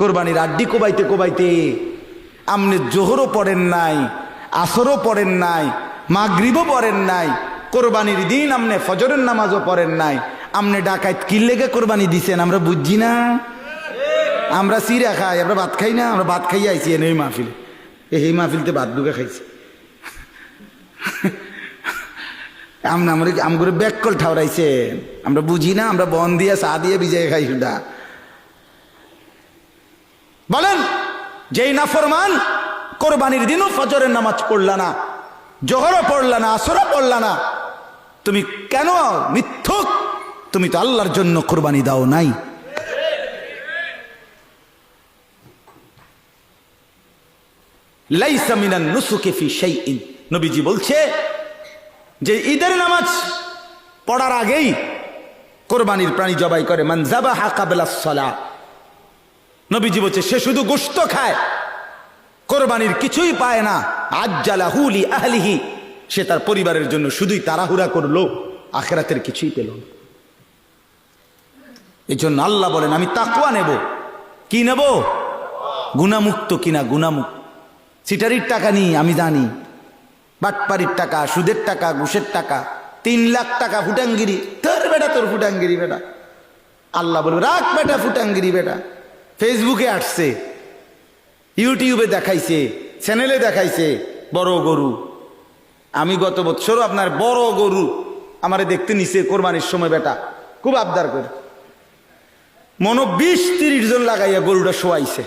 কোরবানির আড্ডি কোবাইতে কোবাইতে। আপনি জোহরও পড়েন নাই, আসরও পড়েন নাই, মাগরিবও পড়েন নাই, কোরবানির দিন আপনি ফজরের নামাজও পড়েন নাই। আপনি ডাকাত কি লেগে কোরবানি দিছেন আমরা বুঝছি না। আমরা সিরা খাই, আমরা ভাত খাই না, আমরা ভাত খাইয়ে আইছি এই মাহফিলে। এই মাহফিলতে ভাত দুকে খাইছি। আমরা আমরা আমগুলো ব্যাককল ঠাউরাইছে আমরা বুঝি না, আমরা বন দিয়ে চা দিয়ে বিজয় খাই সুদা বলেন, যেই নাফরমান কোরবানির দিনও ফজরের নামাজ পড়লা না, জোহরও পড়লা না, আসরও পড়লা না, তুমি কেন মিথ্যুক? তুমি তো আল্লাহর জন্য কোরবানি দাও নাই। নবীজি বলছে যে ঈদের নামাজ পড়ার আগেই কোরবানির প্রাণী জবাই করে, মান যাবাহা কাবলা সলা নবীজি বলছে, সে শুধু গোস্ত খায়। কোরবানির কিছুই পায় না। আজ্জালা হুলি আহলিহি। সে তার পরিবারের জন্য শুধুই তাড়াহুড়া করল, আখেরাতের কিছুই পেল না। এই জন্য আল্লাহ বলেন, আমি তাকুয়া নেব। কি নেব? গুণামুক্ত কিনা গুণামুক্ত সিটারির টাকা নিই, আমি জানি। বাটপারির টাকা, সুদের টাকা, ঘুষের টাকা, তিন লাখ টাকা ফুটাঙ্গিরি। তোর বেটা তোর ফুটাঙ্গিরি বেটা। আল্লাহ বলবে, রাখ বেটা ফুটাঙ্গিরি বেটা। ফেসবুকে আসছে, ইউটিউবে দেখাইছে, চ্যানেলে দেখাইছে, বড় গরু। আমি গত বছরও আপনার বড় গরু আমারে দেখতে নিছে কোরবানির সময়, বেটা। খুব আবদার করে। মনো বিশ তিরিশ জন লাগাইয়া গরুটা শোয়াইছে।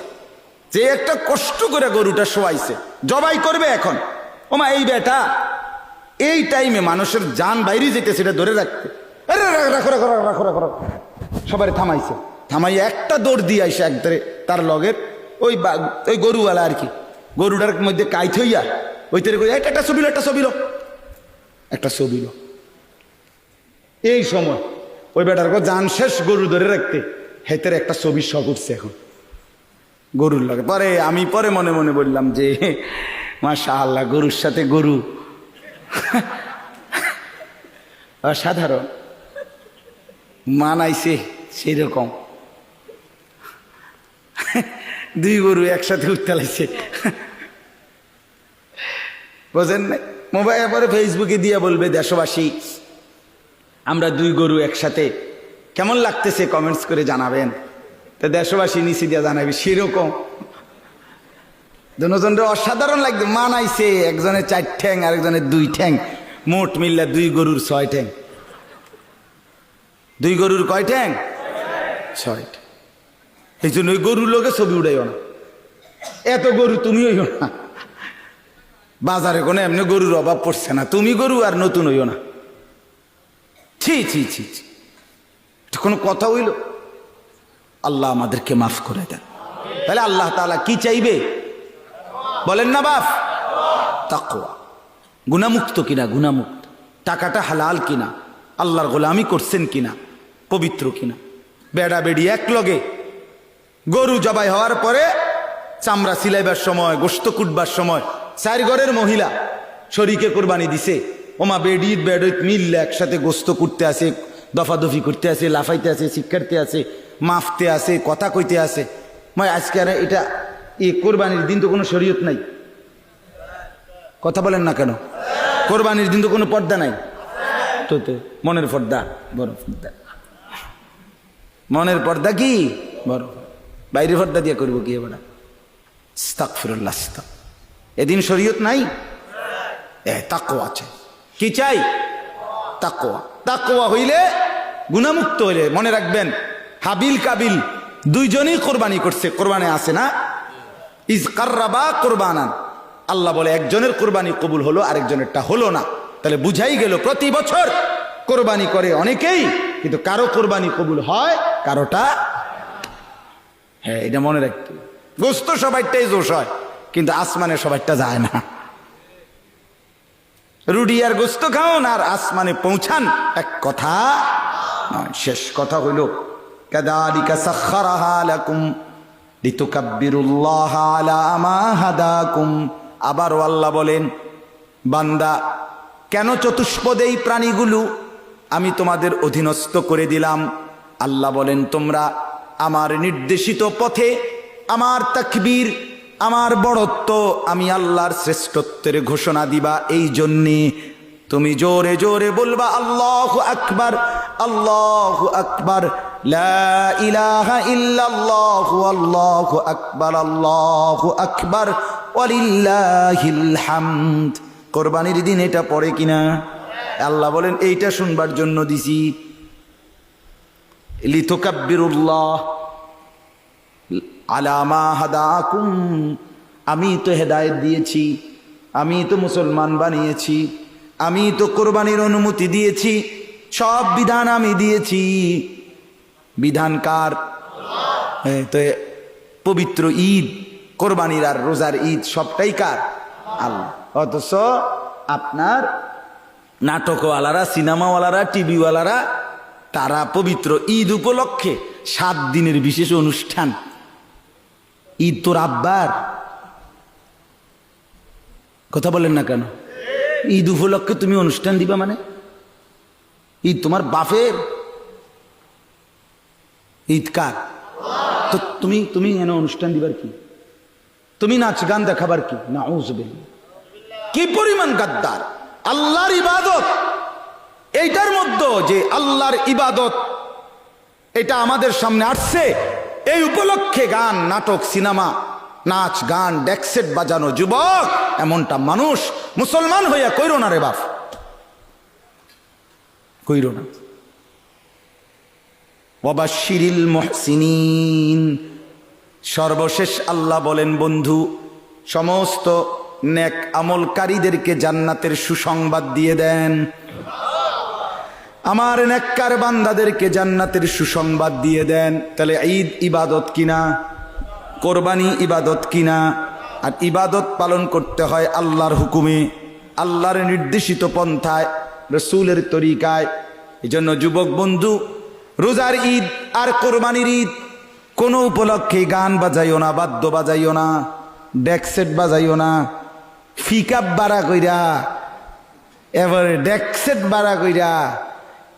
যে একটা কষ্ট করে গরুটা শোয়াইছে। জবাই করবে এখন। ওমা এই বেটা, এই টাইমে মানুষের যান বাইরে যেতে সেটা ধরে রাখতে। রাখো রাখো রাখো রাখো রাখো রাখো সবাই থামাইছে। থামাই একটা দৌড় দিয়ে আইসে একদারে তার লগের ওই ওই গরুওয়ালা আর কি। গরুটার মধ্যে কাইত হইয়া ওই তেরে কই, "এই, একটা ছবি একটা ছবি লো। একটা ছবি লো। এই সময় ওই বেটার যান শেষ গরু ধরে রাখতে। হেতের একটা ছবি শখ উঠছে এখন। গরুর লাগে। পরে আমি পরে মনে মনে বললাম যে মাশা আল্লাহ গরুর সাথে গরু। অসাধারণ। মানাইছে সেই রকম দুই গরু একসাথে উঠতে লাগছে। বোঝেন না মোবাইল পরে ফেসবুকে দিয়ে বলবে, দেশবাসী, আমরা দুই গরু একসাথে, কেমন লাগতেছে কমেন্টস করে জানাবেন? তো দেশবাসী নিচে দিয়ে জানাবে, সেরকম। দুজনের অসাধারণ লাগবে মানাইছে, একজনের চার ঠ্যাং, আরেকজনের দুই ঠ্যাং, মোট মিললে দুই গরুর ছয় ঠ্যাং। দুই গরুর কয় ঠ্যাং? ছয়। এই জন্য ওই গরুর লোকে ছবি উড়াইও না। এত গরু তুমি হইও না। বাজারে কোনো এমনি গরুর অভাব পড়ছে না। তুমি গরু আর নতুন হইও না। ছি ছি ছি ছি। কোনো কথা হইল? আল্লাহ আমাদেরকে মাফ করে দেন। তাহলে আল্লাহ তাআলা কি চাইবে? বলেন না, বাপ। তাকওয়া। গুণামুক্ত কিনা? গুণামুক্ত টাকাটা হালাল কিনা? আল্লাহর গোলামি করছেন কিনা? পবিত্র কিনা? বেড়া বেড়ি এক লগে গরু জবাই হওয়ার পরে চামড়া সিলাইবার সময়, গোস্ত কুটবার সময়, চার ঘরের মহিলা শরীকে কোরবানি দিছে। ওমা বেডির বেডিত মিললে একসাথে গোস্ত কুটতে আসে, দফাদফি করতে আসে, লাফাইতে আছে শিক্ষার্থী আছে মাফতে আসে, কথা কইতে আসে। মই আজকে আর এটা এ কোরবানির দিন তো কোনো শরীয়ত নাই। কথা বলেন না কেন? কোরবানির দিন তো কোনো পর্দা নাই। তো তো, মনের পর্দা, বড় পর্দা। মনের পর্দা কি? বড় বাইরের পর্দা দিয়ে করব কি এবার স্তাকফিরুল্লাহ আস্তাক। এদিন শরীয়ত নাই? এ, তাকওয়া আছে। কি চাই? তাকওয়া। তাকওয়া হইলে গুণামুক্ত হইলে, মনে রাখবেন, হাবিল কাবিল দুইজনই কোরবানি করছে, কোরবানি আছে না? ইজ কার্রাবা কোরবানান। আল্লাহ বলে, একজনের কোরবানি কবুল হলো, আরেকজনেরটা হলো না। তাহলে বুঝাই গেল, প্রতি বছর কোরবানি করে অনেকেই, কিন্তু কারও কোরবানি কবুল হয়, কারোটা হ্যাঁ এটা মনে রাখতে। গোস্ত সবাইটাই দোষ হয়, কিন্তু আসমানে সবাইটা যায় না। রুডি আর গোস্ত খাওন আর আসমানে পৌঁছান, এক কথা শেষ কথা হইল, কাদালিকা সাখারাহা লাকুম, লিতুকাব্বিরুল্লাহ আলা মা হাদাকুম। আবারও আল্লাহ বলেন, বান্দা, কেন চতুষ্পদে এই প্রাণীগুলো? আমি তোমাদের অধীনস্থ করে দিলাম। আল্লাহ বলেন, তোমরা আমার নির্দেশিত পথে, আমার তাকবীর, আমার বড়ত্ব, আমি আল্লাহর শ্রেষ্ঠত্বের ঘোষণা দিবা। এই জন্যে তুমি জোরে জোরে বলবা, আল্লাহ আকবার আল্লাহ আকবার আল্লাহু আকবার আল্লাহু আকবার কোরবানির দিন এটা পড়ে কিনা? আল্লাহ বলেন, এইটা শুনবার জন্য দিছি। হাদাকুম। আমি তো হেদায়েত দিয়েছি, আমি তো মুসলমান বানিয়েছি, আমি তো কোরবানির অনুমতি দিয়েছি, সব বিধান আমি দিয়েছি। বিধান কার? তো পবিত্র ঈদ, কোরবানির আর রোজার ঈদ, সবটাই কার? আল্লাহ। অথচ আপনার নাটকওয়ালারা, সিনেমাওয়ালারা, টিভিওয়ালারা তারা পবিত্র ঈদ উপলক্ষে সাত দিনের বিশেষ অনুষ্ঠান। ঈদ তোর আব্বার। কথা বলেন না কেন? ঈদ উপলক্ষে তুমি অনুষ্ঠান দিবা মানে? ঈদ তোমার বাপের? ঈদ কার? তো তুমি তুমি এনে অনুষ্ঠান দিবার কি? তুমি নাচ গান দেখাবার কি? না কি পরিমাণ গাদ্দার। আল্লাহর ইবাদত। এইটার মধ্যে যে আল্লাহর ইবাদত, এটা আমাদের সামনে আসছে, এই উপলক্ষে গান, নাটক, সিনেমা, নাচ, গান ডেকসেট বাজানো যুবক, এমনটা মানুষ মুসলমান হইয়া কইর না রে বাপ। কইর না। বাবা শিরিল মুহসিনিন। সর্বশেষ আল্লাহ বলেন, বন্ধু, সমস্ত নেক আমলকারীদেরকে জান্নাতের সুসংবাদ দিয়ে দেন। আমার নেককার বান্দাদেরকে জান্নাতের সুসংবাদ দিয়ে দেন। তাহলে ঈদ ইবাদত কিনা? কোরবানি ইবাদত কিনা? আর ইবাদত পালন করতে হয় আল্লাহর হুকুমে, আল্লাহর নির্দেশিত পন্থায়, রসুলের তরিকায়। এই জন্য যুবক বন্ধু, রোজার ঈদ আর কোরবানির ঈদ, কোনো উপলক্ষে গান বাজাইও না, বাদ্য বাজাইও না ডেকসেট বাজাইও না, ফিকাপ বাড়া কইরা এবার ডেকসেট বাড়া কইরা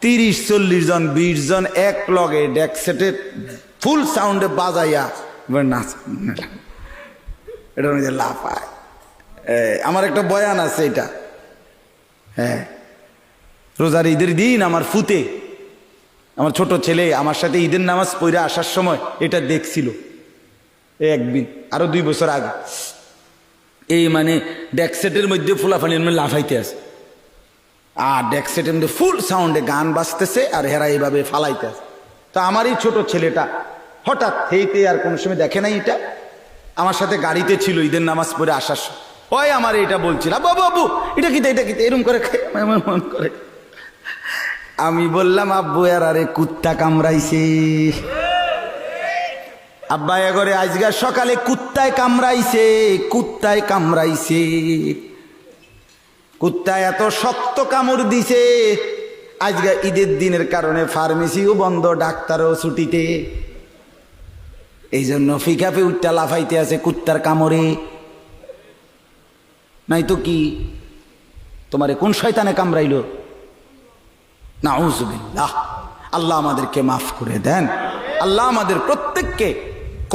তিরিশ, চল্লিশ জন, বিশ জন এক লগে ডেকসেটের ফুল সাউন্ডে বাজাইয়া নাচ। এটার মধ্যে লাফায়। আমার একটা বয়ান আছে এটা। হ্যাঁ রোজার ঈদের দিন আমার ফুতে, আমার ছোট ছেলে আমার সাথে ঈদের নামাজ পড়ে আসার সময় এটা দেখছিল। একদিন, আরও দুই বছর আগে। এই মানে ডেকসেটের মধ্যে ফুলাফানির মধ্যে লাফাইতে আছে। আর ডেকসেটের মধ্যে ফুল সাউন্ডে গান বাজতেছে আর হেরা এইভাবে ফালাইতে আছে। তো আমার এই ছোট ছেলেটা, হঠাৎ থেকে আর কোনো সময় দেখে নাই এটা। আমার সাথে গাড়িতে ছিল, ঈদের নামাজ পড়ে আসার ওই আমার এটা বলছিল বাবু বাবু এটা কিতে এটা কিতে এরম করে খাই এমন মন করে। আমি বললাম, আব্বু আর আরে কুত্তা কামড়াইছে। আব্বা এগরে আজকাল সকালে কুত্তায় কামড়াইছে কুত্তায় কামড়াইছে। কুত্তা এত শক্ত কামড় দিছে। আজকে ঈদের দিনের কারণে ফার্মেসিও বন্ধ, ডাক্তারও ছুটিতে। এই জন্য ফিকাফে উঠটা লাফাইতে আছে কুত্তার কামড়ে। নাই তো কি? তোমারে কোন শয়তানে কামড়াইল? না আল্লাহ আমাদেরকে মাফ করে দেন। আল্লাহ আমাদের প্রত্যেককে